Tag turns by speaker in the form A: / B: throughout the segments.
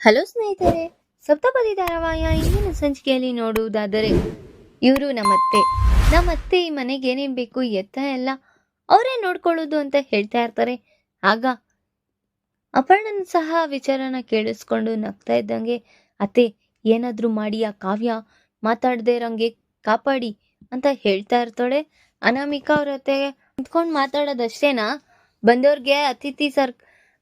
A: Hello ಸ್ನೇಹಿತರೆ ಸಪ್ತಪದಿ ಧಾರಾವಾಹಿಯ ಇಂದಿನ ಸಂಚಿಕೆಯಲ್ಲಿ ನೋಡುವುದಾದರೆ, ಇವರು ನಮ್ಮತ್ತೆ. ನಮ್ಮತ್ತೆ ಈ ಮನೆಗೆ ಏನೇನು ಬೇಕು, ಎತ್ತ ಎಲ್ಲ ಅವರೇ ನೋಡ್ಕೊಳ್ಳೋದು ಅಂತ ಹೇಳ್ತಾ ಇರ್ತಾರೆ. ಆಗ ಅಪರ್ಣನ್ ಸಹ ವಿಚಾರನ ಕೇಳಿಸ್ಕೊಂಡು ನಗ್ತಾ ಇದ್ದಂಗೆ, ಅತ್ತೆ, ಏನಾದರೂ ಮಾಡಿ ಆ ಕಾವ್ಯ ಮಾತಾಡದೆ ಇರೋಂಗೆ ಕಾಪಾಡಿ ಅಂತ ಹೇಳ್ತಾ ಇರ್ತಾಳೆ. ಅನಾಮಿಕಾ ಅವ್ರ ಅತ್ತೆ ನಿಂತ್ಕೊಂಡು ಮಾತಾಡೋದಷ್ಟೇನಾ? ಬಂದವ್ರಿಗೆ ಅತಿಥಿ ಸರ್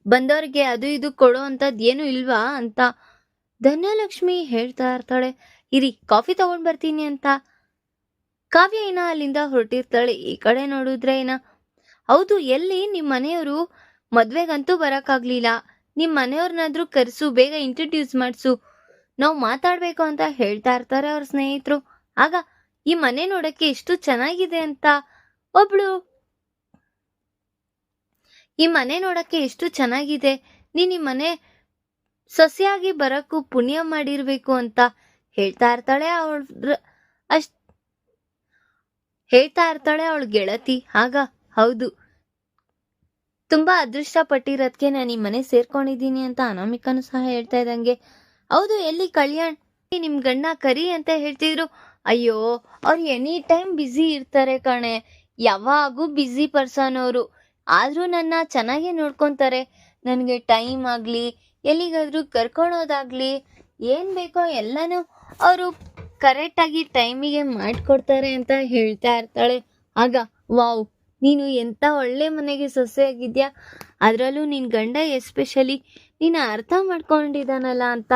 A: ಬಂದವ್ರಿಗೆ ಅದು ಇದು ಕೊಡೋ ಅಂಥದ್ದು ಏನು ಇಲ್ವಾ ಅಂತ ಧನ್ಯಲಕ್ಷ್ಮಿ ಹೇಳ್ತಾ ಇರ್ತಾಳೆ. ಇರಿ, ಕಾಫಿ ತಗೊಂಡ್ ಬರ್ತೀನಿ ಅಂತ. ಕಾವ್ಯ ಏನ ಅಲ್ಲಿಂದ ಹೊರಟಿರ್ತಾಳೆ. ಈ ಕಡೆ ನೋಡಿದ್ರೆ ಏನ ಹೌದು, ಎಲ್ಲಿ ನಿಮ್ಮ ಮನೆಯವರು ಮದ್ವೆಗಂತೂ ಬರೋಕ್ಕಾಗ್ಲಿಲ್ಲ. ನಿಮ್ಮ ಮನೆಯವ್ರನ್ನಾದ್ರೂ ಕರೆಸು, ಬೇಗ ಇಂಟ್ರಡ್ಯೂಸ್ ಮಾಡಿಸು. ನಾವು ಮಾತಾಡ್ಬೇಕು ಅಂತ ಹೇಳ್ತಾ ಇರ್ತಾರೆ ಅವ್ರ ಸ್ನೇಹಿತರು. ಆಗ ಈ ಮನೆ ನೋಡಕ್ಕೆ ಎಷ್ಟು ಚೆನ್ನಾಗಿದೆ ಅಂತ ಒಬ್ಳು ಈ ಮನೆ ನೋಡಕ್ಕೆ ಎಷ್ಟು ಚೆನ್ನಾಗಿದೆ. ನೀನ್ ಈ ಮನೆ ಸೊಸೆಯಾಗಿ ಬರಕ್ಕೂ ಪುಣ್ಯ ಮಾಡಿರ್ಬೇಕು ಅಂತ ಹೇಳ್ತಾ ಇರ್ತಾಳೆ ಅವಳ ಅಷ್ಟ್ ಹೇಳ್ತಾ ಇರ್ತಾಳೆ ಅವಳ ಗೆಳತಿ. ಆಗ ಹೌದು. ತುಂಬಾ ಅದೃಷ್ಟ ಪಟ್ಟಿರೋದಕ್ಕೆ ನಾನು ಈ ಮನೆ ಸೇರ್ಕೊಂಡಿದ್ದೀನಿ ಅಂತ ಅನಾಮಿಕನು ಸಹ ಹೇಳ್ತಾ ಇದ್ದಂಗೆ. ಹೌದು, ಎಲ್ಲಿ ಕಲ್ಯಾಣ್? ನಿಮ್ ಗಂಡ ಕರಿ ಅಂತ ಹೇಳ್ತಿದ್ರು. ಅಯ್ಯೋ, ಅವ್ರು ಎನಿ ಟೈಮ್ ಬ್ಯುಸಿ ಇರ್ತಾರೆ ಕಣೆ. ಯಾವಾಗೂ ಬ್ಯುಸಿ ಪರ್ಸನ್ ಅವರು. ಆದ್ರೂ ನನ್ನ ಚೆನ್ನಾಗೇ ನೋಡ್ಕೊತಾರೆ. ನನಗೆ ಟೈಮ್ ಆಗಲಿ, ಎಲ್ಲಿಗಾದರೂ ಕರ್ಕೊಳೋದಾಗಲಿ ಏನು ಬೇಕೋ ಎಲ್ಲನೂ ಅವರು ಕರೆಕ್ಟಾಗಿ ಟೈಮಿಗೆ ಮಾಡಿಕೊಡ್ತಾರೆ ಅಂತ ಹೇಳ್ತಾ ಇರ್ತಾಳೆ. ಆಗ, ವಾವ್, ನೀನು ಎಂಥ ಒಳ್ಳೆ ಮನೆಗೆ ಸೊಸೆಯಾಗಿದ್ಯಾ? ಅದರಲ್ಲೂ ನಿನ್ನ ಗಂಡ ಎಸ್ಪೆಷಲಿ ನೀನು ಅರ್ಥ ಮಾಡ್ಕೊಂಡಿದ್ದಾನಲ್ಲ ಅಂತ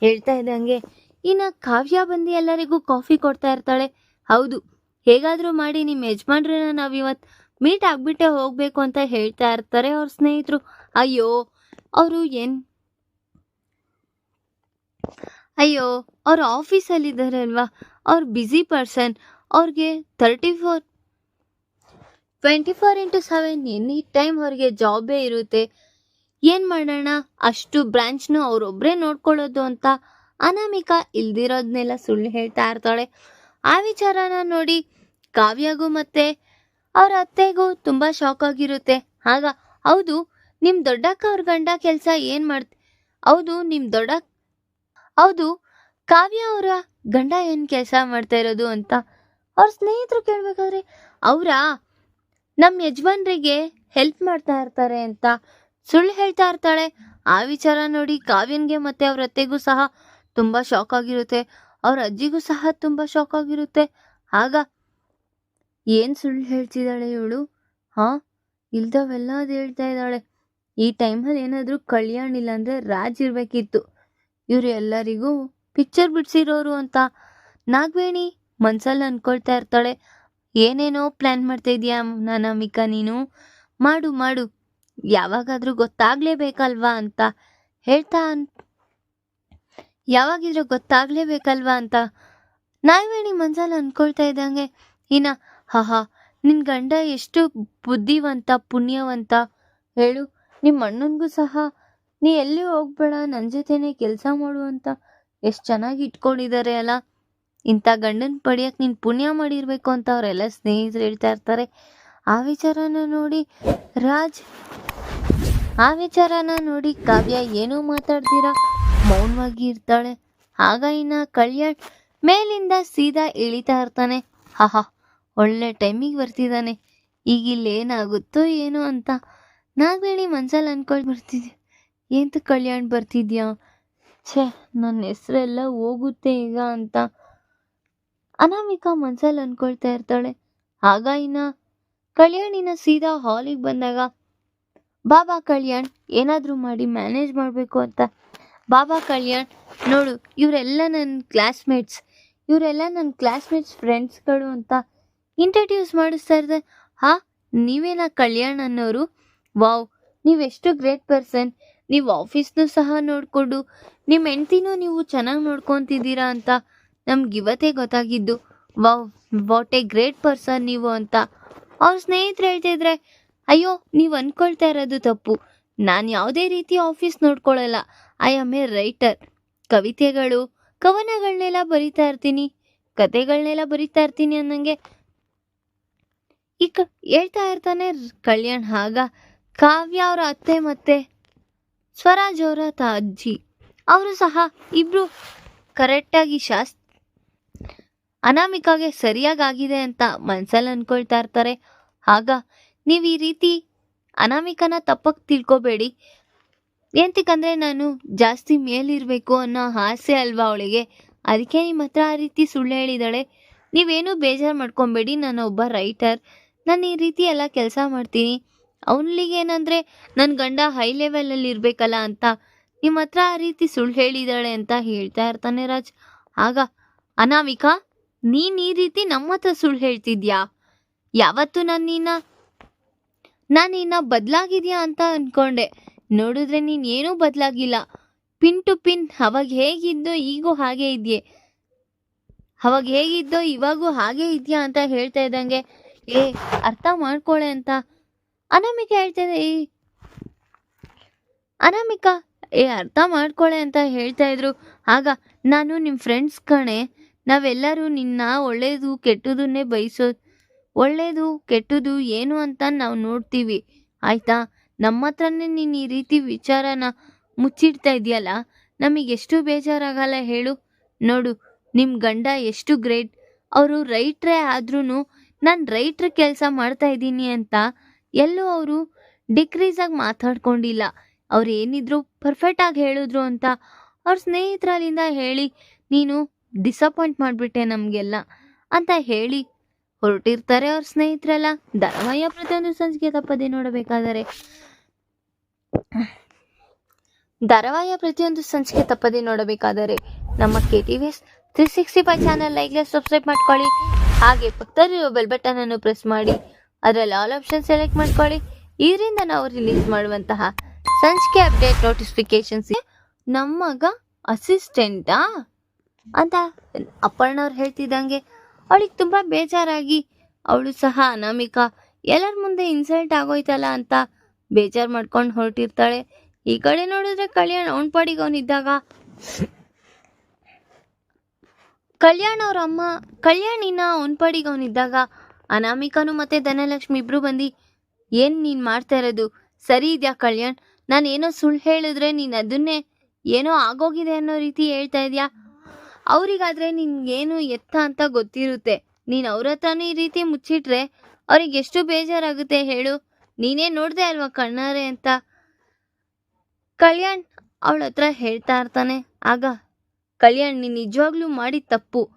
A: ಹೇಳ್ತಾ ಇದ್ದಂಗೆ ಇನ್ನು ಕಾವ್ಯ ಬಂದು ಎಲ್ಲರಿಗೂ ಕಾಫಿ ಕೊಡ್ತಾ ಇರ್ತಾಳೆ. ಹೌದು, ಹೇಗಾದರೂ ಮಾಡಿ ನಿಮ್ಮ ಯಜಮಾನ್ರನ್ನ ನಾವು ಇವತ್ತು ಮೀಟ್ ಆಗ್ಬಿಟ್ಟೆ ಹೋಗಬೇಕು ಅಂತ ಹೇಳ್ತಾ ಇರ್ತಾರೆ ಅವ್ರ ಸ್ನೇಹಿತರು. ಅಯ್ಯೋ, ಅವರು ಏನು? ಅಯ್ಯೋ, ಅವ್ರ ಆಫೀಸಲ್ಲಿ ಇದ್ದಾರೆ ಅಲ್ವಾ? ಅವ್ರು ಬ್ಯುಸಿ ಪರ್ಸನ್. ಅವ್ರಿಗೆ thirty four twenty four into seven any time ಅವ್ರಿಗೆ ಜಾಬೇ ಇರುತ್ತೆ. ಏನು ಮಾಡೋಣ? ಅಷ್ಟು ಬ್ರಾಂಚ್ನು ಅವರೊಬ್ಬರೇ ನೋಡ್ಕೊಳ್ಳೋದು ಅಂತ ಅನಾಮಿಕಾ ಇಲ್ದಿರೋದನ್ನೆಲ್ಲ ಸುಳ್ಳು ಹೇಳ್ತಾ ಇರ್ತಾಳೆ. ಆ ವಿಚಾರನ ನೋಡಿ ಕಾವ್ಯಗೂ ಮತ್ತೆ ಅವ್ರ ಅತ್ತೆಗೂ ತುಂಬಾ ಶಾಕ್ ಆಗಿರುತ್ತೆ. ಆಗ, ಹೌದು, ನಿಮ್ ದೊಡ್ಡಕ್ಕ ಅವ್ರ ಗಂಡ ಕೆಲಸ ಏನ್ ಮಾಡ್ತ ಹೌದು, ನಿಮ್ ದೊಡ್ಡ ಹೌದು, ಕಾವ್ಯ ಅವರ ಗಂಡ ಏನ್ ಕೆಲಸ ಮಾಡ್ತಾ ಇರೋದು ಅಂತ ಅವ್ರ ಸ್ನೇಹಿತರು ಕೇಳ್ಬೇಕಾದ್ರೆ, ಅವರ ನಮ್ಮ ಯಜಮಾನ್ರಿಗೆ ಹೆಲ್ಪ್ ಮಾಡ್ತಾ ಇರ್ತಾರೆ ಅಂತ ಸುಳ್ಳು ಹೇಳ್ತಾ ಇರ್ತಾಳೆ. ಆ ವಿಚಾರ ನೋಡಿ ಕಾವ್ಯನ್ಗೆ ಮತ್ತೆ ಅವ್ರ ಅತ್ತೆಗೂ ಸಹ ತುಂಬಾ ಶಾಕ್ ಆಗಿರುತ್ತೆ. ಅವ್ರ ಅಜ್ಜಿಗೂ ಸಹ ತುಂಬಾ ಶಾಕ್ ಆಗಿರುತ್ತೆ. ಆಗ ಏನ್ ಸುಳ್ಳು ಹೇಳ್ತಿದ್ದಾಳೆ ಇವಳು? ಹಾ, ಇಲ್ದವೆಲ್ಲ ಅದು ಹೇಳ್ತಾ ಇದ್ದಾಳೆ. ಈ ಟೈಮಲ್ಲಿ ಏನಾದರೂ ಕಲ್ಯಾಣ ಇಲ್ಲ ಅಂದ್ರೆ ರಾಜ್ ಇರ್ಬೇಕಿತ್ತು. ಇವ್ರು ಎಲ್ಲರಿಗೂ ಪಿಕ್ಚರ್ ಬಿಡ್ಸಿರೋರು ಅಂತ. ನಾಗವೇಣಿ ಮನ್ಸಲ್ಲಿ ಅಂದ್ಕೊಳ್ತಾ ಇರ್ತಾಳೆ. ಏನೇನೋ ಪ್ಲ್ಯಾನ್ ಮಾಡ್ತಾ ಇದೀಯಾ ಅಮಿಕ ನೀನು? ಮಾಡು ಮಾಡು. ಯಾವಾಗಾದ್ರೂ ಗೊತ್ತಾಗ್ಲೇಬೇಕಲ್ವಾ ಅಂತ. ಹೇಳ್ತಾ ಅನ್, ಯಾವಾಗಿದ್ರೂ ಗೊತ್ತಾಗ್ಲೇಬೇಕಲ್ವಾ ಅಂತ. ನಾಗವೇಣಿ ಮನ್ಸಲ್ಲಿ ಅಂದ್ಕೊಳ್ತಾ ಇದ್ದಂಗೆ, ಇನ್ನ ಹಾ ನಿನ್ ಗಂಡ ಎಷ್ಟು ಬುದ್ಧಿವಂತ, ಪುಣ್ಯವಂತ. ಹೇಳು ನಿಮ್ಮ ಅಣ್ಣನಿಗೂ ಸಹ. ನೀ ಎಲ್ಲಿ ಹೋಗ್ಬೇಡ ನನ್ನ ಜೊತೆನೆ ಕೆಲಸ ಮಾಡು ಅಂತ. ಎಷ್ಟು ಚೆನ್ನಾಗಿ ಇಟ್ಕೊಂಡಿದ್ದಾರೆ ಅಲ್ಲ ಇಂಥ ಗಂಡನ ಪಡಿಯಕ್ಕೆ ನೀನು ಪುಣ್ಯ ಮಾಡಿರ್ಬೇಕು ಅಂತ ಅವರೆಲ್ಲ ಸ್ನೇಹಿತರು ಹೇಳ್ತಾ ಇರ್ತಾರೆ. ಆ ವಿಚಾರನ ನೋಡಿ ರಾಜ್. ಆ ವಿಚಾರನ ನೋಡಿ ಕಾವ್ಯ ಏನೂ ಮಾತಾಡ್ತೀರಾ ಮೌನವಾಗಿ ಇರ್ತಾಳೆ. ಆಗ ಇನ್ನ ಕಲ್ಯಾಣ್ ಮೇಲಿಂದ ಸೀದಾ ಇಳಿತಾ ಇರ್ತಾನೆ. ಹಾಹಾ. ಒಳ್ಳೆ ಟೈಮಿಗೆ ಬರ್ತಿದ್ದಾನೆ ಈಗ ಇಲ್ಲಿ ಏನಾಗುತ್ತೋ ಏನೋ ಅಂತ. ನಾಗವೇಣಿ ಮನ್ಸಲ್ಲಿ ಅನ್ಕೊಂಡು ಬರ್ತಿದ್ದೆ. ಏಂತ ಕಲ್ಯಾಣ್ ಬರ್ತಿದ್ಯಾ? ಛೇ ನನ್ನ ಹೆಸರೆಲ್ಲ ಹೋಗುತ್ತೆ ಈಗ ಅಂತ. ಅನಾಮಿಕಾ ಮನ್ಸಲ್ಲಿ ಅನ್ಕೊಳ್ತಾ ಇರ್ತಾಳೆ. ಆಗ ಇನ್ನ ಕಲ್ಯಾಣಿನ ಸೀದಾ ಹಾಲಿಗೆ ಬಂದಾಗ, ಬಾಬಾ ಕಲ್ಯಾಣ್ ಏನಾದರೂ ಮಾಡಿ ಮ್ಯಾನೇಜ್ ಮಾಡಬೇಕು ಅಂತ. ಬಾಬಾ ಕಲ್ಯಾಣ್ ನೋಡು, ಇವರೆಲ್ಲ ನನ್ನ ಕ್ಲಾಸ್ಮೇಟ್ಸ್ ಇವರೆಲ್ಲ ನನ್ನ ಕ್ಲಾಸ್ಮೇಟ್ಸ್ ಫ್ರೆಂಡ್ಸ್ಗಳು ಅಂತ. ಇಂಟ್ರಡ್ಯೂಸ್ ಮಾಡಿಸ್ತಾ ಇರ್ದೆ ಹಾ, ನೀವೇನಾ ಕಲ್ಯಾಣ್ ಅನ್ನೋರು? ವಾವ್ ನೀವೆಷ್ಟು ಗ್ರೇಟ್ ಪರ್ಸನ್ ನೀವು ಆಫೀಸ್ನು ಸಹ ನೋಡಿಕೊಂಡು ನಿಮ್ಮ ಹೆಂಡ್ತಿನೂ ನೀವು ಚೆನ್ನಾಗಿ ನೋಡ್ಕೊತಿದ್ದೀರಾ ಅಂತ ನಮ್ಗೆ ಇವತ್ತೇ ಗೊತ್ತಾಗಿದ್ದು. Wow what a great person ನೀವು ಅಂತ. ಅವ್ರ ಸ್ನೇಹಿತರು ಹೇಳ್ತಿದ್ರೆ ಅಯ್ಯೋ, ನೀವು ಅನ್ಕೊಳ್ತಾ ಇರೋದು ತಪ್ಪು. ನಾನು ಯಾವುದೇ ರೀತಿ ಆಫೀಸ್ ನೋಡ್ಕೊಳ್ಳಲ್ಲ ಐ ಆಮ್ ಎ ರೈಟರ್ ಕವಿತೆಗಳು ಕವನಗಳನ್ನೆಲ್ಲ ಬರಿತಾ ಇರ್ತೀನಿ. ಕತೆಗಳನ್ನೆಲ್ಲ ಬರಿತಾ ಇರ್ತೀನಿ ಅನ್ನಂಗೆ ಈಗ ಹೇಳ್ತಾ ಇರ್ತಾನೆ ಕಲ್ಯಾಣ್. ಆಗ ಕಾವ್ಯ ಅವರ ಅತ್ತೆ ಮತ್ತೆ ಸ್ವರಾಜ್ ಅವರ ತ ಅಜ್ಜಿ ಅವರು ಸಹ ಇಬ್ರು ಕರೆಕ್ಟಾಗಿ ಶಾಸ್, ಅನಾಮಿಕಾಗೆ ಸರಿಯಾಗಿ ಆಗಿದೆ ಅಂತ ಮನ್ಸಲ್ಲಿ ಅಂದ್ಕೊಳ್ತಾ ಇರ್ತಾರೆ. ಆಗ ನೀವು ಈ ರೀತಿ ಅನಾಮಿಕನ ತಪ್ಪಾಗಿ ತಿಳ್ಕೊಬೇಡಿ. ಏನ್ತಿಕಂದ್ರೆ ನಾನು ಜಾಸ್ತಿ ಮೇಲಿರಬೇಕು ಅನ್ನೋ ಆಸೆ ಅಲ್ವಾ ಅವಳಿಗೆ? ಅದಕ್ಕೆ ನಿಮ್ಮ ಹತ್ರ ಆ ರೀತಿ ಸುಳ್ಳು ಹೇಳಿದಾಳೆ ನೀವೇನು ಬೇಜಾರು ಮಾಡ್ಕೊಬೇಡಿ, ನಾನು ಒಬ್ಬ ರೈಟರ್ ನಾನು ಈ ರೀತಿ ಎಲ್ಲ ಕೆಲಸ ಮಾಡ್ತೀನಿ. ಅವನಿಗೆ ಏನಂದರೆ ನನ್ನ ಗಂಡ ಹೈ ಲೆವೆಲಲ್ಲಿ ಇರಬೇಕಲ್ಲ ಅಂತ ನಿಮ್ಮ ಹತ್ರ ಆ ರೀತಿ ಸುಳ್ಳು ಹೇಳಿದಾಳೆ ಅಂತ ಹೇಳ್ತಾ ಇರ್ತಾನೆ ರಾಜ್. ಆಗ ಅನಾವಿಕಾ ನೀನು ಈ ರೀತಿ ನಮ್ಮ ಹತ್ರ ಸುಳ್ಳು ಹೇಳ್ತಿದ್ಯಾ? ಯಾವತ್ತು ನಾನು ನಿನ್ನ ನಾನು ನಿನ್ನ ಬದಲಾಗಿದ್ಯಾ ಅಂತ ಅಂದ್ಕೊಂಡೆ ನೋಡಿದ್ರೆ ನೀನು ಏನೂ ಬದಲಾಗಿಲ್ಲ. ಪಿನ್ ಟು ಪಿನ್, ಅವಾಗ ಹೇಗಿದ್ದೋ ಈಗೂ ಹಾಗೆ ಇದೆಯೇ. ಅವಾಗ ಹೇಗಿದ್ದೋ ಇವಾಗೂ ಹಾಗೆ ಇದೆಯಾ ಅಂತ ಹೇಳ್ತಾ ಇದ್ದಂಗೆ ಏ, ಅರ್ಥ ಮಾಡ್ಕೊಳೆ ಅಂತ. ಅನಾಮಿಕ ಹೇಳ್ತಾ ಈ ಅನಾಮಿಕ, ಏ, ಅರ್ಥ ಮಾಡ್ಕೊಳೆ ಅಂತ ಹೇಳ್ತಾ ಇದ್ರು. ಆಗ ನಾನು ನಿಮ್ಮ ಫ್ರೆಂಡ್ಸ್ ಕಣೆ, ನಾವೆಲ್ಲರೂ ನಿನ್ನ ಒಳ್ಳೇದು ಕೆಟ್ಟದನ್ನೇ ಬಯಸೋದು ಒಳ್ಳೇದು ಕೆಟ್ಟದು ಏನು ಅಂತ ನಾವು ನೋಡ್ತೀವಿ. ಆಯ್ತಾ? ನಮ್ಮ ಹತ್ರನೇ ನೀನು ಈ ರೀತಿ ವಿಚಾರನ ಮುಚ್ಚಿಡ್ತಾ ಇದೆಯಲ್ಲ, ನಮಗೆ ಎಷ್ಟು ಬೇಜಾರಾಗಲ್ಲ ಹೇಳು. ನೋಡು ನಿಮ್ಮ ಗಂಡ ಎಷ್ಟು ಗ್ರೇಟ್. ಅವರು ರೈಟ್ರೇ ಆದ್ರೂ ನಾನು ರೈಟ್ರ ಕೆಲಸ ಮಾಡ್ತಾ ಇದ್ದೀನಿ ಅಂತ ಎಲ್ಲೂ ಅವರು ಡಿಕ್ರೀಸಾಗಿ ಮಾತಾಡ್ಕೊಂಡಿಲ್ಲ. ಅವ್ರು ಏನಿದ್ರು ಪರ್ಫೆಕ್ಟಾಗಿ ಹೇಳಿದ್ರು ಅಂತ ಅವ್ರ ಸ್ನೇಹಿತರಲ್ಲಿಂದ ಹೇಳಿ ನೀನು ಡಿಸಪಾಯಿಂಟ್ ಮಾಡಿಬಿಟ್ಟೆ ನಮಗೆಲ್ಲ ಅಂತ ಹೇಳಿ ಹೊರಟಿರ್ತಾರೆ ಅವ್ರ ಸ್ನೇಹಿತರೆಲ್ಲ. ಧಾರಾವಾಹಿಯ ಪ್ರತಿಯೊಂದು ಸಂಚಿಕೆ ತಪ್ಪದೆ ನೋಡಬೇಕಾದರೆ. ಧಾರಾವಾಹಿಯ ಪ್ರತಿಯೊಂದು ಸಂಚಿಕೆ ತಪ್ಪದೇ ನೋಡಬೇಕಾದರೆ ನಮ್ಮ K T V S three sixty five channel ಲೈಕ್ಲೆ subscribe ಮಾಡ್ಕೊಳ್ಳಿ. ಹಾಗೆ ಪಕ್ಕದಲ್ಲಿರೋ ಬೆಲ್ ಬಟನ್ ಅನ್ನು ಪ್ರೆಸ್ ಮಾಡಿ, ಅದರಲ್ಲಿ ಆಲ್ ಆಪ್ಷನ್ ಸೆಲೆಕ್ಟ್ ಮಾಡ್ಕೊಳ್ಳಿ. ಇದರಿಂದ ನಾವು ರಿಲೀಸ್ ಮಾಡುವಂತಹ ಸಂಚಿಕೆ ಅಪ್ಡೇಟ್ ನೋಟಿಫಿಕೇಶನ್ಸ್ ನಮ್ಮಗ ಮಗ ಅಸಿಸ್ಟೆಂಟಾ ಅಂತ ಅಪ್ಪಣ್ಣವ್ರು ಹೇಳ್ತಿದ್ದಂಗೆ. ಅವಳಿಗೆ ತುಂಬ ಬೇಜಾರಾಗಿ, ಅವಳು ಸಹ ಅನಾಮಿಕಾ. ಎಲ್ಲರ ಮುಂದೆ ಇನ್ಸಲ್ಟ್ ಆಗೋಯ್ತಲ್ಲ ಅಂತ ಬೇಜಾರು ಮಾಡ್ಕೊಂಡು ಹೊರಟಿರ್ತಾಳೆ. ಈ ಕಡೆ ನೋಡಿದ್ರೆ ಕಲ್ಯಾಣ್ ಅವನ ಪಾಡಿಗೆ ಅವನಿದ್ದಾಗ ಕಲ್ಯಾಣ್ ಅವ್ರ ಅಮ್ಮ, ಕಲ್ಯಾಣಿನ ಅವನ ಪಾಡಿಗೆ ಅವನಿದ್ದಾಗ ಅನಾಮಿಕಾನು ಮತ್ತೆ ಧನಲಕ್ಷ್ಮಿ ಇಬ್ರು ಬಂದು, ಏನು ನೀನು ಮಾಡ್ತಾ ಇರೋದು? ಸರಿ ಇದೆಯಾ ಕಲ್ಯಾಣ್? ನಾನು ಏನೋ ಸುಳ್ಳು ಹೇಳಿದ್ರೆ ನೀನು ಅದನ್ನೇ ಏನೋ ಆಗೋಗಿದೆ ಅನ್ನೋ ರೀತಿ ಹೇಳ್ತಾ ಇದೆಯಾ? ಅವರಿಗಾದ್ರೆ ನಿನ್ಗೇನು ಎತ್ತ ಅಂತ ಗೊತ್ತಿರುತ್ತೆ. ನೀನು ಅವ್ರ ಹತ್ರನೇ ಈ ರೀತಿ ಮುಚ್ಚಿಟ್ರೆ ಅವ್ರಿಗೆ ಎಷ್ಟು ಬೇಜಾರಾಗುತ್ತೆ ಹೇಳು? ನೀನೇ ನೋಡ್ದೆ ಅಲ್ವಾ ಕಣ್ಣಾರೆ ಅಂತ? ಕಲ್ಯಾಣ್ ಅವಳ ಹತ್ರ ಹೇಳ್ತಾ ಇರ್ತಾನೆ. ಆಗ ಕಲ್ಯಾಣ್ ನೀನು ನಿಜವಾಗ್ಲೂ ಮಾಡಿ ತಪ್ಪು.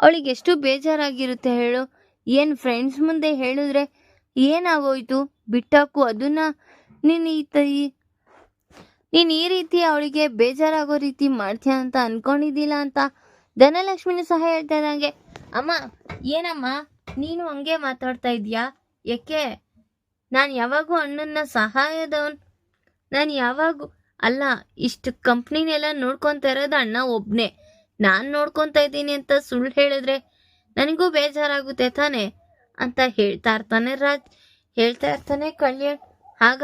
A: ಅವಳಿಗೆ ಎಷ್ಟು ಬೇಜಾರಾಗಿರುತ್ತೆ ಹೇಳು. ಏನು ಫ್ರೆಂಡ್ಸ್ ಮುಂದೆ ಹೇಳಿದ್ರೆ ಏನಾಗೋಯ್ತು? ಬಿಟ್ಟಾಕು ಅದನ್ನ? ನೀನು ಈ ನೀನು ಈ ರೀತಿ ಅವಳಿಗೆ ಬೇಜಾರಾಗೋ ರೀತಿ ಮಾಡ್ತೀಯ ಅಂತ ಅನ್ಕೊಂಡಿದ್ದಿಲ್ಲ ಅಂತ ಧನಲಕ್ಷ್ಮಿನೂ ಸಹ ಹೇಳ್ತಾ ಇದ್ದಂಗೆ. ಅಮ್ಮ, ಏನಮ್ಮ? ನೀನು ಹಂಗೆ ಮಾತಾಡ್ತಾ ಇದೀಯಾ ಯಾಕೆ? ನಾನು ಯಾವಾಗೂ ಅಣ್ಣನ ಸಹಾಯದವನ್ ನಾನು ಯಾವಾಗೂ ಅಲ್ಲ, ಇಷ್ಟು ಕಂಪ್ನಿನೆಲ್ಲ ನೋಡ್ಕೊತಾ ಇರೋದು ಅಣ್ಣ ಒಬ್ಬನೇ ನಾನು ನೋಡ್ಕೊತಾ ಇದ್ದೀನಿ ಅಂತ ಸುಳ್ಳು ಹೇಳಿದ್ರೆ ನನಗೂ ಬೇಜಾರಾಗುತ್ತೆ ತಾನೇ? ಅಂತ ಹೇಳ್ತಾ ಇರ್ತಾನೆ ರಾಜ್. ಹೇಳ್ತಾ ಇರ್ತಾನೆ ಕಲ್ಯಾಣ್ ಆಗ,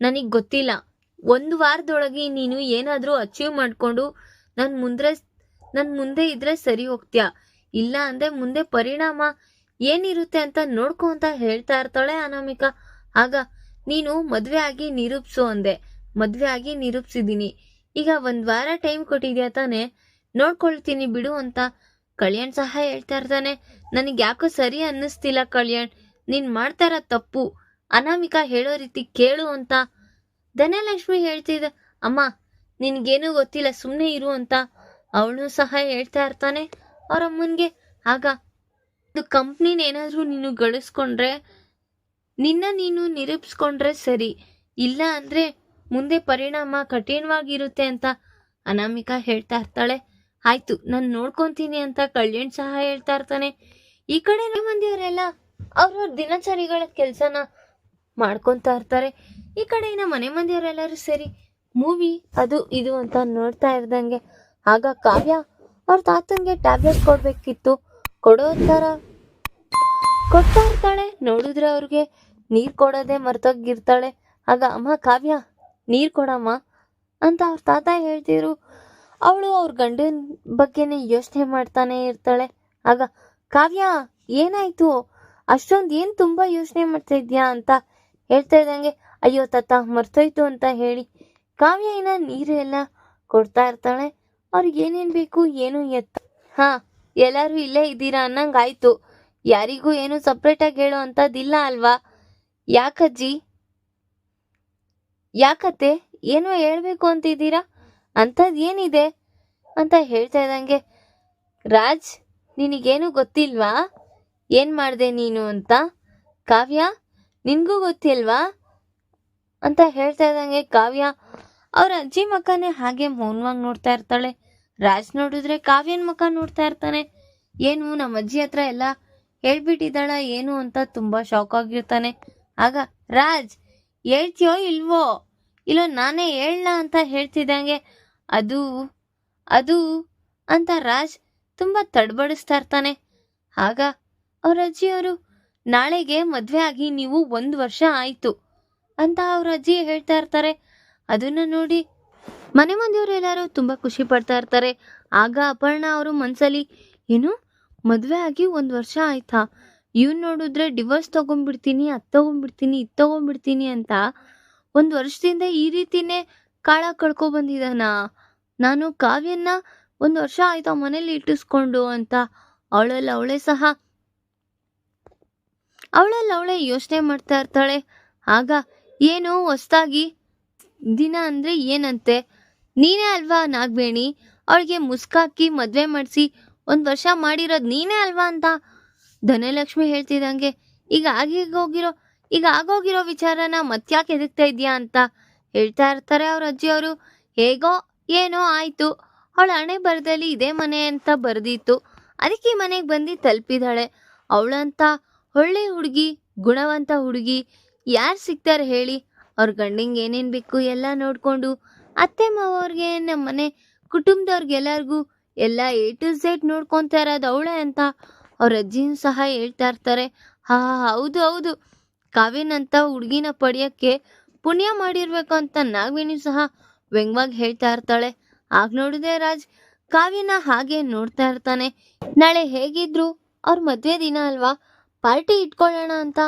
A: ನನಗೆ ಗೊತ್ತಿಲ್ಲ. ಒಂದು ವಾರದೊಳಗೆ ನೀನು ಏನಾದರೂ ಅಚೀವ್ ಮಾಡಿಕೊಂಡು ನನ್ನ ಮುಂದೆ ನನ್ನ ಮುಂದೆ ಇದ್ರೆ ಸರಿ ಹೋಗ್ತೀಯಾ? ಇಲ್ಲ ಅಂದರೆ ಮುಂದೆ ಪರಿಣಾಮ ಏನಿರುತ್ತೆ ಅಂತ ನೋಡ್ಕೊ ಅಂತ ಹೇಳ್ತಾ ಇರ್ತಾಳೆ ಅನಾಮಿಕಾ. ಆಗ, ನೀನು ಮದುವೆ ಆಗಿ ನಿರೂಪಿಸು ಅಂದೆ. ಮದುವೆ ಆಗಿ ನಿರೂಪಿಸಿದ್ದೀನಿ ಈಗ ಒಂದು ವಾರ ಟೈಮ್ ಕೊಟ್ಟಿದ್ಯಾ ತಾನೆ? ನೋಡ್ಕೊಳ್ತೀನಿ ಬಿಡು ಅಂತ. ಕಲ್ಯಾಣ್ ಸಹ ಹೇಳ್ತಾ ಇರ್ತಾನೆ, ನನಗೆ ಯಾಕೋ ಸರಿ ಅನ್ನಿಸ್ತಿಲ್ಲ ಕಲ್ಯಾಣ್, ನೀನು ಮಾಡ್ತಾ ತಪ್ಪು. ಅನಾಮಿಕಾ ಹೇಳೋ ರೀತಿ ಕೇಳು ಅಂತ. ಧನಲಕ್ಷ್ಮಿ ಹೇಳ್ತಿದ್ದ, ಅಮ್ಮ, ನಿನಗೇನೂ ಗೊತ್ತಿಲ್ಲ ಸುಮ್ಮನೆ ಇರು ಅಂತ. ಅವಳು ಸಹ ಹೇಳ್ತಾ ಇರ್ತಾನೆ ಅವ್ರ ಅಮ್ಮನಿಗೆ ಆಗ ಇದು ಕಂಪ್ನಿನ ಏನಾದರೂ ನೀನು ಗಳಿಸ್ಕೊಂಡ್ರೆ, ನಿನ್ನ ನೀನು ನಿರೂಪಿಸ್ಕೊಂಡ್ರೆ ಸರಿ. ಇಲ್ಲ ಅಂದರೆ ಮುಂದೆ ಪರಿಣಾಮ ಕಠಿಣವಾಗಿರುತ್ತೆ ಅಂತ ಅನಾಮಿಕಾ ಹೇಳ್ತಾ ಇರ್ತಾಳೆ. ಆಯ್ತು, ನಾನು ನೋಡ್ಕೊಂತೀನಿ ಅಂತ ಕಲ್ಯಾಣ್ ಸಹ ಹೇಳ್ತಾ ಇರ್ತಾನೆ. ಈ ಕಡೆ ಮಂದಿಯವರೆಲ್ಲ ಅವ್ರವ್ರ ದಿನಚರಿಗಳ ಕೆಲಸನ ಮಾಡ್ಕೊತಾ ಇರ್ತಾರೆ. ಈ ಕಡೆ ಇನ್ನ ಮನೆ ಮಂದಿಯವರೆಲ್ಲರೂ ಸೇರಿ ಮೂವಿ, ಅದು, ಇದು ಅಂತ ನೋಡ್ತಾ ಇರ್ದಂಗೆ. ಆಗ ಕಾವ್ಯ ಅವ್ರ ತಾತನ್ಗೆ ಟ್ಯಾಬ್ಲೆಟ್ ಕೊಡ್ಬೇಕಿತ್ತು. ಕೊಡೋ ತರ ಕೊಡ್ತಾ ಇರ್ತಾಳೆ. ನೋಡಿದ್ರೆ ಅವ್ರಿಗೆ ನೀರು ಕೊಡೋದೇ ಮರ್ತೋಗಿರ್ತಾಳೆ. ಆಗ ಅಮ್ಮ, ಕಾವ್ಯ ನೀರು ಕೊಡಮ್ಮ ಅಂತ ಅವ್ರ ತಾತ ಹೇಳ್ತಿದ್ರು. ಅವಳು ಅವ್ರ ಗಂಡನ ಬಗ್ಗೆನೇ ಯೋಚನೆ ಮಾಡ್ತಾನೆ ಇರ್ತಾಳೆ. ಆಗ, ಕಾವ್ಯ, ಏನಾಯ್ತು? ಅಷ್ಟೊಂದು ಏನು ತುಂಬ ಯೋಚನೆ ಮಾಡ್ತಾ ಇದ್ಯಾ ಅಂತ ಹೇಳ್ತಾ ಇದ್ದಂಗೆ, ಅಯ್ಯೋ ತಾತ, ಮರ್ತೋಯ್ತು ಅಂತ ಹೇಳಿ ಕಾವ್ಯ ಏನ ನೀರು ಎಲ್ಲ ಕೊಡ್ತಾ ಇರ್ತಾಳೆ. ಅವ್ರಿಗೆ ಏನೇನು ಬೇಕು, ಏನು ಎತ್ತ? ಹಾ, ಎಲ್ಲರೂ ಇಲ್ಲೇ ಇದ್ದೀರಾ ಅನ್ನಂಗಾಯ್ತು. ಯಾರಿಗೂ ಏನು ಸಪ್ರೇಟಾಗಿ ಹೇಳೋ ಅಂಥದ್ದಿಲ್ಲ ಅಲ್ವಾ? ಯಾಕಜ್ಜಿ? ಯಾಕತ್ತೆ? ಏನು ಹೇಳಬೇಕು ಅಂತಿದ್ದೀರಾ? ಅಂಥದ್ದು ಏನಿದೆ? ಅಂತ ಹೇಳ್ತಾ ಇದ್ದಂಗೆ, ರಾಜ್, ನಿನಗೇನು ಗೊತ್ತಿಲ್ವಾ? ಏನು ಮಾಡಿದೆ ನೀನು ಅಂತ? ಕಾವ್ಯ, ನಿನಗೂ ಗೊತ್ತಿಲ್ವಾ? ಅಂತ ಹೇಳ್ತಾ ಇದ್ದಂಗೆ ಕಾವ್ಯ, ಅವ್ರ ಅಜ್ಜಿ ಮಕ್ಕನೇ ಹಾಗೆ ಮೌನವಾಗಿ ನೋಡ್ತಾ ಇರ್ತಾಳೆ. ರಾಜ್ ನೋಡಿದ್ರೆ ಕಾವ್ಯನ ಮಕ್ಕ ನೋಡ್ತಾ ಇರ್ತಾನೆ. ಏನು, ನಮ್ಮ ಅಜ್ಜಿ ಹತ್ರ ಎಲ್ಲ ಹೇಳ್ಬಿಟ್ಟಿದ್ದಾಳ, ಏನು ಅಂತ ತುಂಬಾ ಶಾಕ್ ಆಗಿರ್ತಾನೆ. ಆಗ, ರಾಜ್ ಹೇಳ್ತೀಯೋ ಇಲ್ವೋ? ಇಲ್ಲೋ ನಾನೇ ಹೇಳ ಅಂತ ಹೇಳ್ತಿದ್ದಂಗೆ, ಅದು ಅದು ಅಂತ ರಾಜ್ ತುಂಬ ತಡಬಡಿಸ್ತಾ ಇರ್ತಾನೆ. ಆಗ ಅವ್ರ ಅಜ್ಜಿಯವರು, ನಾಳೆಗೆ ಮದುವೆ ಆಗಿ ನೀವು ಒಂದು ವರ್ಷ ಆಯಿತು ಅಂತ ಅವ್ರ ಅಜ್ಜಿ ಹೇಳ್ತಾ ಇರ್ತಾರೆ. ಅದನ್ನ ನೋಡಿ ಮನೆ ಮಂದಿಯವರು ಎಲ್ಲರೂ ತುಂಬ ಖುಷಿ ಪಡ್ತಾ ಇರ್ತಾರೆ. ಆಗ ಅಪರ್ಣ ಅವರು ಮನಸ್ಸಲ್ಲಿ ಏನು? ಮದುವೆ ಆಗಿ ಒಂದು ವರ್ಷ ಆಯ್ತಾ? ಇವ್ನು ನೋಡಿದ್ರೆ ಡಿವೋರ್ಸ್ ತೊಗೊಂಡ್ಬಿಡ್ತೀನಿ, ಅದು ತೊಗೊಂಡ್ಬಿಡ್ತೀನಿ, ಇದು ತೊಗೊಂಡ್ಬಿಡ್ತೀನಿ ಅಂತ ಒಂದು ವರ್ಷದಿಂದ ಈ ರೀತಿನೇ ಕಾಳ ಕಳ್ಕೊ ಬಂದಿದ್ದಾನ. ನಾನು ಕಾವ್ಯನ್ನ ಒಂದು ವರ್ಷ ಆಯ್ತಾ ಮನೇಲಿ ಇಟ್ಟಿಸ್ಕೊಂಡು ಅಂತ ಅವಳಲ್ಲಿ ಅವಳೇ ಸಹ ಅವಳಲ್ಲಿ ಅವಳೇ ಯೋಚನೆ ಮಾಡ್ತಾ ಇರ್ತಾಳೆ. ಆಗ ಏನು ಹೊಸ್ದಾಗಿ ದಿನ ಅಂದರೆ ಏನಂತೆ? ನೀನೇ ಅಲ್ವಾ ನಾಗವೇಣಿ? ಅವಳಿಗೆ ಮುಸ್ಕಾಕಿ ಮದುವೆ ಮಾಡಿಸಿ ಒಂದು ವರ್ಷ ಮಾಡಿರೋದು ನೀನೇ ಅಲ್ವಾ ಅಂತ ಧನಲಕ್ಷ್ಮಿ ಹೇಳ್ತಿದ್ದಂಗೆ, ಈಗ ಹೋಗಿರೋ, ಈಗ ಆಗೋಗಿರೋ ವಿಚಾರನ ಮತ್ಯಾಕೆ ಎದುಕ್ತಾ ಇದೆಯಾ ಅಂತ ಹೇಳ್ತಾ ಇರ್ತಾರೆ ಅವ್ರ ಅಜ್ಜಿಯವರು ಹೇಗೋ ಏನೋ ಆಯಿತು. ಅವಳ ಹಣೆ ಬರದಲ್ಲಿ ಇದೇ ಮನೆ ಅಂತ ಬರೆದಿತ್ತು. ಅದಕ್ಕೆ ಈ ಮನೆಗೆ ಬಂದು ತಲುಪಿದಾಳೆ. ಅವಳಂತ ಒಳ್ಳೆ ಹುಡುಗಿ, ಗುಣವಂತ ಹುಡುಗಿ. ಯಾರು ಸಿಗ್ತಾರೆ ಹೇಳಿ. ಅವ್ರ ಗಂಡಿಂಗೆ ಏನೇನು ಬೇಕು ಎಲ್ಲ ನೋಡಿಕೊಂಡು, ಅತ್ತೆ ಮಾವವ್ರಿಗೆ ನಮ್ಮ ಮನೆ ಕುಟುಂಬದವ್ರಿಗೆಲ್ಲರಿಗೂ ಎಲ್ಲ ಎ ಟು ಝೆಡ್ ನೋಡ್ಕೊತಾ ಇರೋದು ಅವಳೆ ಅಂತ ಅವ್ರ ಅಜ್ಜಿನೂ ಸಹ ಹೇಳ್ತಾ ಇರ್ತಾರೆ, ಹಾ ಹೌದು ಹೌದು. ಕಾವ್ಯನಂತ ಹುಡುಗಿನ ಪಡೆಯೋಕ್ಕೆ ಪುಣ್ಯ ಮಾಡಿರ್ಬೇಕು ಅಂತ ನಾಗವೇಣಿ ಸಹ ವ್ಯಂಗ್ಯವಾಗಿ ಹೇಳ್ತಾ ಇರ್ತಾಳೆ. ಆಗ ನೋಡಿದೆ ರಾಜ್, ಕಾವ್ಯನ ಹಾಗೆ ನೋಡ್ತಾ ಇರ್ತಾನೆ. ನಾಳೆ ಹೇಗಿದ್ರು ಅವ್ರ ಮದುವೆ ದಿನ ಅಲ್ವಾ? ಪಾರ್ಟಿ ಇಟ್ಕೊಳ್ಳೋಣ ಅಂತ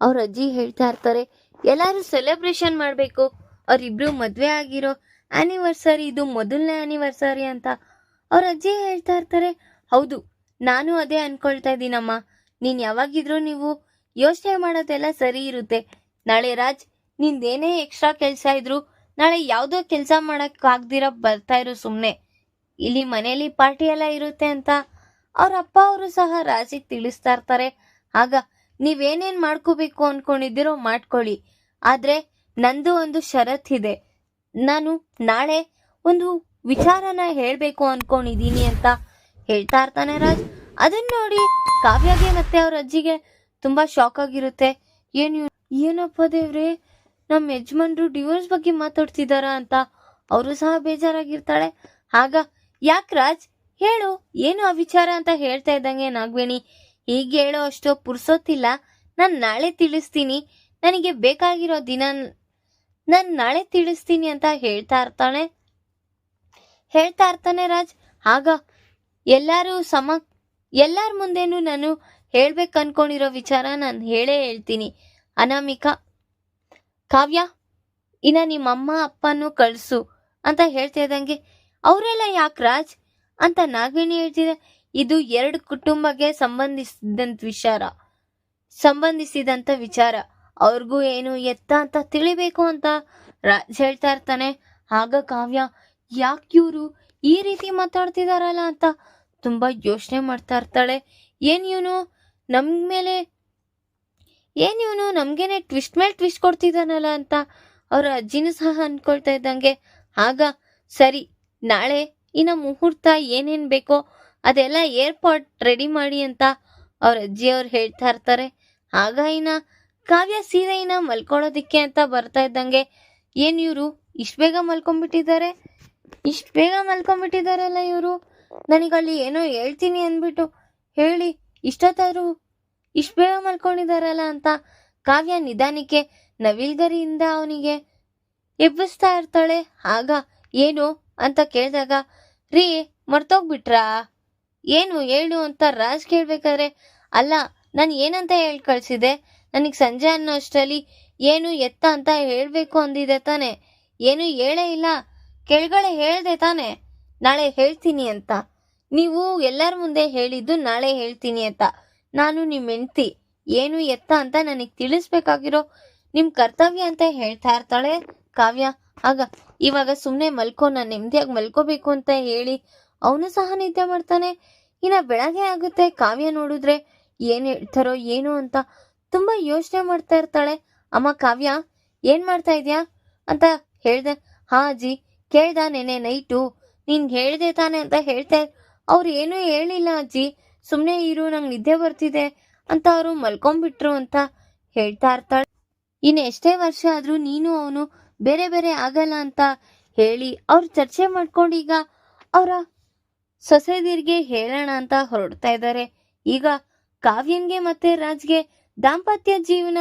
A: ಅವ್ರ ಅಜ್ಜಿ ಹೇಳ್ತಾ ಇರ್ತಾರೆ. ಎಲ್ಲರೂ ಸೆಲೆಬ್ರೇಷನ್ ಮಾಡಬೇಕು. ಅವರಿಬ್ರು ಮದುವೆ ಆಗಿರೋ ಆನಿವರ್ಸರಿ ಇದು ಮೊದಲನೇ ಆನಿವರ್ಸರಿ ಅಂತ ಅವ್ರ ಅಜ್ಜಿ ಹೇಳ್ತಾ ಇರ್ತಾರೆ. ಹೌದು ನಾನು ಅದೇ ಅನ್ಕೊಳ್ತಾ ಇದ್ದೀನಮ್ಮ ನೀನು ಯಾವಾಗಿದ್ರೂ ನೀವು ಯೋಚನೆ ಮಾಡೋದೆಲ್ಲ ಸರಿ ಇರುತ್ತೆ. ನಾಳೆ ರಾಜ್, ನಿಂದೇನೇ ಎಕ್ಸ್ಟ್ರಾ ಕೆಲಸ ಇದ್ರು ನಾಳೆ ಯಾವುದೋ ಕೆಲಸ ಮಾಡೋಕ್ಕಾಗ್ದಿರ ಬರ್ತಾ ಇರು ಸುಮ್ಮನೆ ಇಲ್ಲಿ ಮನೆಯಲ್ಲಿ ಪಾರ್ಟಿ ಎಲ್ಲ ಇರುತ್ತೆ ಅಂತ ಅವ್ರ ಅಪ್ಪ ಅವರು ಸಹ ರಾಜಿಗೆ ತಿಳಿಸ್ತಾ ಇರ್ತಾರೆ. ಆಗ ನೀವೇನೇನು ಮಾಡ್ಕೋಬೇಕು ಅಂದ್ಕೊಂಡಿದ್ದೀರೋ ಮಾಡ್ಕೊಳ್ಳಿ. ಆದರೆ ನಂದು ಒಂದು ಷರತ್ತಿದೆ ನಾನು ನಾಳೆ ಒಂದು ವಿಚಾರನ ಹೇಳಬೇಕು ಅಂದ್ಕೊಂಡಿದ್ದೀನಿ ಅಂತ ಹೇಳ್ತಾ ಇರ್ತಾನೆ ರಾಜ್. ಅದನ್ನ ನೋಡಿ ಕಾವ್ಯಗೆ ಮತ್ತೆ ಅವ್ರ ಅಜ್ಜಿಗೆ ತುಂಬಾ ಶಾಕ್ ಆಗಿರುತ್ತೆ. ಏನು ಏನಪ್ಪ ದೇವ್ರೆ ನಮ್ಮ ಯಜಮಾನ್ರು ಡಿವೋರ್ಸ್ ಬಗ್ಗೆ ಮಾತಾಡ್ತಿದಾರ ಅಂತ. ಅವರು ಸಹ ಬೇಜಾರಾಗಿರ್ತಾಳೆ. ಆಗ ಯಾಕ ರಾಜ್? ಹೇಳು, ಏನು ಆ ವಿಚಾರ ಅಂತ ಹೇಳ್ತಾ ಇದ್ದಂಗೆ ನಾಗವೇಣಿ. ಹೀಗೆ ಹೇಳೋ ಅಷ್ಟು ಪುರ್ಸೋತಿಲ್ಲ ನಾನು ನಾಳೆ ತಿಳಿಸ್ತೀನಿ. ನನಗೆ ಬೇಕಾಗಿರೋ ದಿನ ನಾನು ನಾಳೆ ತಿಳಿಸ್ತೀನಿ ಅಂತ ಹೇಳ್ತಾ ಇರ್ತಾಳೆ. ಹೇಳ್ತಾ ಇರ್ತಾನೆ ರಾಜ್. ಆಗ ಎಲ್ಲರೂ ಸಮ, ಎಲ್ಲರ ಮುಂದೆನೂ ನಾನು ಹೇಳ್ಬೇಕು ಅನ್ಕೊಂಡಿರೋ ವಿಚಾರ ನಾನು ಹೇಳೇ ಹೇಳ್ತೀನಿ. ಅನಾಮಿಕಾ, ಕಾವ್ಯ, ಇನ್ನ ನಿಮ್ಮ ಅಮ್ಮ ಅಪ್ಪನೂ ಕಳಿಸು ಅಂತ ಹೇಳ್ತಾ ಇದ್ದಂಗೆ, ಅವರೆಲ್ಲ ಯಾಕೆ ರಾಜ್? ಅಂತ ನಾಗವೇಣಿ ಹೇಳ್ತಿದೆ. ಇದು ಎರಡು ಕುಟುಂಬಕ್ಕೆ ಸಂಬಂಧಿಸಿದಂತ ವಿಚಾರ. ಸಂಬಂಧಿಸಿದಂತ ವಿಚಾರ. ಅವ್ರಿಗೂ ಏನು ಎತ್ತ ಅಂತ ತಿಳಿಬೇಕು ಅಂತ ರಾಜ್ ಹೇಳ್ತಾ ಇರ್ತಾನೆ. ಆಗ ಕಾವ್ಯ, ಯಾಕೆ ಇವರು ಈ ರೀತಿ ಮಾತಾಡ್ತಿದಾರಲ್ಲ? ಅಂತ ತುಂಬ ಯೋಚನೆ ಮಾಡ್ತಾ ಇರ್ತಾಳೆ. ಏನು ಇವನು? ನಮ್ಮ ಮೇಲೆ ಏನು ಇವನು? ನಮಗೇನೆ ಟ್ವಿಸ್ಟ್ ಮೇಲೆ ಟ್ವಿಸ್ಟ್ ಕೊಡ್ತಿದ್ದಾನಲ್ಲ ಅಂತ ಅವ್ರ ಅಜ್ಜಿನೂ ಸಹ ಅನ್ಕೊಳ್ತಾ ಇದ್ದಂಗೆ. ಆಗ ಸರಿ, ನಾಳೆ ಇನ್ನು ಮುಹೂರ್ತ ಏನೇನು ಬೇಕೋ ಅದೆಲ್ಲ ಏರ್ಪಾಟ್ ರೆಡಿ ಮಾಡಿ ಅಂತ ಅವ್ರ ಅಜ್ಜಿಯವ್ರು ಹೇಳ್ತಾ ಇರ್ತಾರೆ. ಆಗ ಇನ್ನ ಕಾವ್ಯ ಸೀರೆ ಇನ್ನ ಮಲ್ಕೊಳ್ಳೋದಿಕ್ಕೆ ಅಂತ ಬರ್ತಾ ಇದ್ದಂಗೆ. ಏನು ಇವರು? ಇಷ್ಟು ಬೇಗ ಮಲ್ಕೊಂಡ್ಬಿಟ್ಟಿದ್ದಾರೆ? ಇಷ್ಟು ಬೇಗ ಮಲ್ಕೊಂಡ್ಬಿಟ್ಟಿದ್ದಾರಲ್ಲ ಇವರು? ನನಗಲ್ಲಿ ಏನೋ ಹೇಳ್ತೀನಿ ಅಂದ್ಬಿಟ್ಟು ಹೇಳಿ, ಇಷ್ಟೊತ್ತಾದರೂ ಇಷ್ಟು ಬೇಗ ಮಲ್ಕೊಂಡಿದ್ದಾರಲ್ಲ ಅಂತ ಕಾವ್ಯ ನಿಧಾನಕ್ಕೆ ನವಿಲ್ಗರಿಯಿಂದ ಅವನಿಗೆ ಎಬ್ಬಿಸ್ತಾ ಇರ್ತಾಳೆ. ಆಗ ಏನು ಅಂತ ಕೇಳಿದಾಗ, ರೀ, ಮರ್ತೋಗ್ಬಿಟ್ರಾ? ಏನು, ಹೇಳು ಅಂತ ರಾಜ್ ಕೇಳ್ಬೇಕಾದ್ರೆ, ಅಲ್ಲ, ನಾನು ಏನಂತ ಹೇಳಿ ಕಳಿಸಿದೆ? ನನಗೆ ಸಂಜೆ ಅನ್ನೋ ಅಷ್ಟರಲ್ಲಿ ಏನು ಎತ್ತ ಅಂತ ಹೇಳಬೇಕು ಅಂದಿದೆ ತಾನೆ. ಏನು ಹೇಳೇ ಇಲ್ಲ. ಕೆಳಗಡೆ ಹೇಳ್ದೆ ತಾನೆ. ನಾಳೆ ಹೇಳ್ತೀನಿ ಅಂತ. ನೀವು ಎಲ್ಲರ ಮುಂದೆ ಹೇಳಿದ್ದು ನಾಳೆ ಹೇಳ್ತೀನಿ ಅಂತ. ನಾನು ನಿಮ್ಮ ಹೆಂಡ್ತಿ. ಏನು ಎತ್ತ ಅಂತ ನನಗೆ ತಿಳಿಸ್ಬೇಕಾಗಿರೋ ನಿಮ್ಮ ಕರ್ತವ್ಯ ಅಂತ ಹೇಳ್ತಾ ಇರ್ತಾಳೆ ಕಾವ್ಯ. ಆಗ ಇವಾಗ ಸುಮ್ಮನೆ ಮಲ್ಕೋ, ನಾನು ನೆಮ್ಮದಿಯಾಗಿ ಮಲ್ಕೋಬೇಕು ಅಂತ ಹೇಳಿ ಅವನು ಸಹ ನಿದ್ದೆ ಮಾಡ್ತಾನೆ. ಇನ್ನು ಬೆಳಗ್ಗೆ ಆಗುತ್ತೆ ಕಾವ್ಯ ನೋಡಿದ್ರೆ. ಏನು ಹೇಳ್ತಾರೋ ಏನು ಅಂತ ತುಂಬ ಯೋಚನೆ ಮಾಡ್ತಾ ಇರ್ತಾಳೆ. ಅಮ್ಮ ಕಾವ್ಯ, ಏನು ಮಾಡ್ತಾ ಇದೆಯಾ? ಅಂತ ಹೇಳ್ದೆ, ಹಾ ಅಜ್ಜಿ, ಕೇಳ್ದ ನೆನೆ ನೈಟು ನೀನ್ ಹೇಳ್ದೆ ತಾನೆ ಅಂತ ಹೇಳ್ತಾ ಅವ್ರು ಏನೂ ಹೇಳಿಲ್ಲ ಅಜ್ಜಿ. ಸುಮ್ಮನೆ ಇರು, ನಂಗೆ ನಿದ್ದೆ ಬರ್ತಿದೆ ಅಂತ ಅವರು ಮಲ್ಕೊಂಬಿಟ್ರು ಅಂತ ಹೇಳ್ತಾ ಇರ್ತಾಳೆ. ಇನ್ನು ಎಷ್ಟೇ ವರ್ಷ ಆದರೂ ನೀನು ಅವನು ಬೇರೆ ಬೇರೆ ಆಗಲ್ಲ ಅಂತ ಹೇಳಿ ಅವ್ರು ಚರ್ಚೆ ಮಾಡ್ಕೊಂಡು ಈಗ ಅವರ ಸೊಸೆದಿರ್ಗೆ ಹೇಳೋಣ ಅಂತ ಹೊರಡ್ತಾ ಇದ್ದಾರೆ ಈಗ ಕಾವ್ಯನ್ಗೆ ಮತ್ತೆ ರಾಜ್ಗೆ ದಾಂಪತ್ಯ ಜೀವನ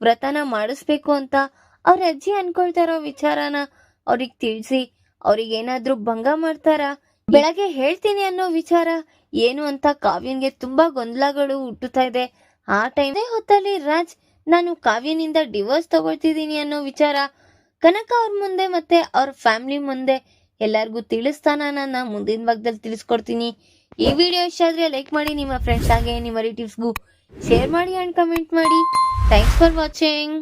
A: ವ್ರತನ ಮಾಡಿಸ್ಬೇಕು ಅಂತ ಅವ್ರ ಅಜ್ಜಿ ಅನ್ಕೊಳ್ತಾ ಇರೋ ವಿಚಾರನ ಅವ್ರಿಗೆ ತಿಳಿಸಿ ಅವ್ರಿಗೆ ಏನಾದ್ರೂ ಭಂಗ ಮಾಡ್ತಾರ? ಬೆಳಗ್ಗೆ ಹೇಳ್ತೀನಿ ಅನ್ನೋ ವಿಚಾರ. ಏನು ಅಂತ ಕಾವ್ಯನ್ಗೆ ತುಂಬಾ ಗೊಂದಲಗಳು ಹುಟ್ಟುತ್ತಾ ಇದೆ. ಆ ಟೈಮ್ ಹೊತ್ತಲ್ಲಿ, ರಾಜ್, ನಾನು ಕಾವ್ಯನಿಂದ ಡಿವೋರ್ಸ್ ತಗೊಳ್ತಿದ್ದೀನಿ ಅನ್ನೋ ವಿಚಾರ. ಕನಕ ಅವ್ರ ಮುಂದೆ ಮತ್ತೆ ಅವ್ರ ಫ್ಯಾಮಿಲಿ ಮುಂದೆ ಎಲ್ಲರಿಗೂ ತಿಳಿಸ್ತಾನ? ನಾನು ಮುಂದಿನ ಭಾಗದಲ್ಲಿ ತಿಳಿಸ್ಕೊಡ್ತೀನಿ. ಈ ವಿಡಿಯೋ ಇಷ್ಟ ಆದ್ರೆ ಲೈಕ್ ಮಾಡಿ, ನಿಮ್ಮ ಫ್ರೆಂಡ್ಸ್ ಹಾಗೆ, ನಿಮ್ಮ ರಿಲೇಟಿವ್ಸ್ಗೂ ಶೇರ್ ಮಾಡಿ ಅಂಡ್ ಕಮೆಂಟ್ ಮಾಡಿ. Thanks for watching